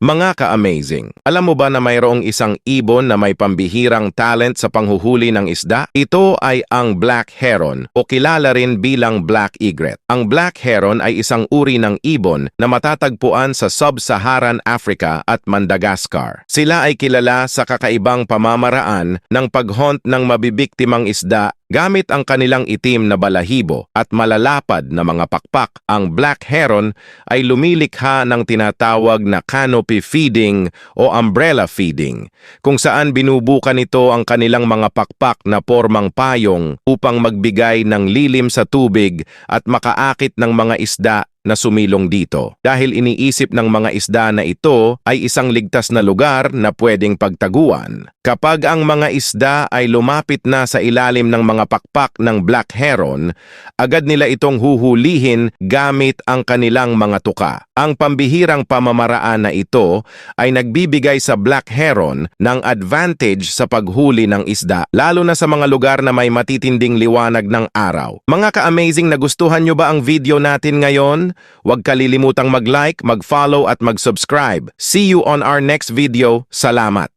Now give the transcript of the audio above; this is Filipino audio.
Mga ka-amazing, alam mo ba na mayroong isang ibon na may pambihirang talent sa panghuhuli ng isda? Ito ay ang black heron o kilala rin bilang black egret. Ang black heron ay isang uri ng ibon na matatagpuan sa sub-Saharan Africa at Madagascar. Sila ay kilala sa kakaibang pamamaraan ng paghunt ng mabibiktimang isda Gamit ang kanilang itim na balahibo at malalapad na mga pakpak, ang black heron ay lumilikha ng tinatawag na canopy feeding o umbrella feeding, kung saan binubukan nito ang kanilang mga pakpak na formang payong upang magbigay ng lilim sa tubig at makaakit ng mga isda na sumilong dito dahil iniisip ng mga isda na ito ay isang ligtas na lugar na pwedeng pagtaguan. Kapag ang mga isda ay lumapit na sa ilalim ng mga pakpak ng black heron, agad nila itong huhulihin gamit ang kanilang mga tuka. Ang pambihirang pamamaraan na ito ay nagbibigay sa black heron ng advantage sa paghuli ng isda, lalo na sa mga lugar na may matitinding liwanag ng araw. Mga ka-amazing, nagustuhan nyo ba ang video natin ngayon? Huwag kalilimutang mag-like, mag-follow at mag-subscribe. See you on our next video. Salamat!